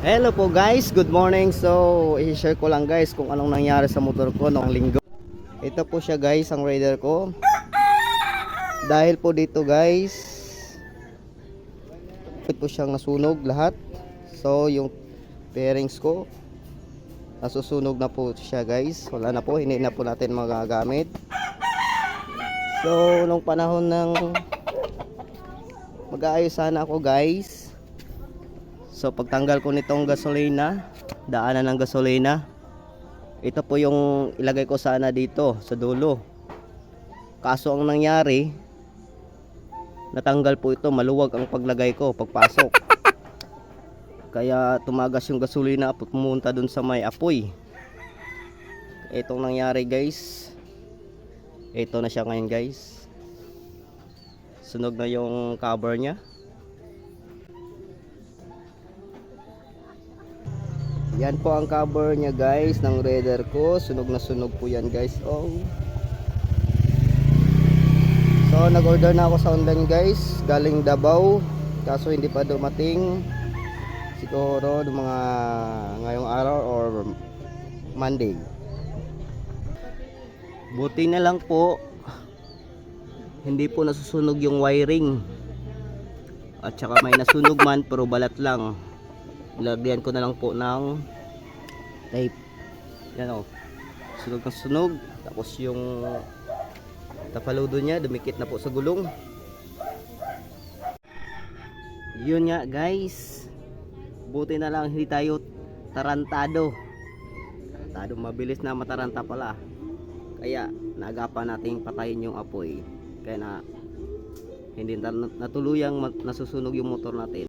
Hello po guys, good morning. So, i-share ko lang guys kung anong nangyari sa motor ko noong linggo. Ito po siya guys, ang rider ko. Dahil po dito guys, ito po siyang nasunog lahat. So, yung bearings ko, nasusunog na po siya guys. Wala na po, hindi na po natin magagamit. So, nung panahon ng mag-aayos sana ako guys, So pagtanggal ko nitong gasolina, daanan ng gasolina, ito po yung ilagay ko sana dito sa dulo. Kaso ang nangyari, natanggal po ito, maluwag ang paglagay ko pagpasok. Kaya tumagas yung gasolina at pumunta dun sa may apoy. Itong nangyari guys. Ito na siya ngayon guys. Sunog na yung cover niya. Yan po ang cover niya guys ng Raider ko. Sunog na sunog po yan guys. Oh. So nag-order na ako sa online guys. Galing Davao. Kaso hindi pa dumating. Siguro mga ngayong araw or Monday. Buti na lang po hindi po nasusunog yung wiring. At saka may nasunog man pero balat lang lagyan ko na lang po ng tape. Yan o sunog ng sunog. Tapos yung tapaludo niya dumikit na po sa gulong. Yun nga guys. Buti na lang hindi tayo tarantado. Tarantado mabilis na mataranta pala. Kaya naagapan nating patayin yung apoy. Kaya na hindi na, natuluyang nasusunog yung motor natin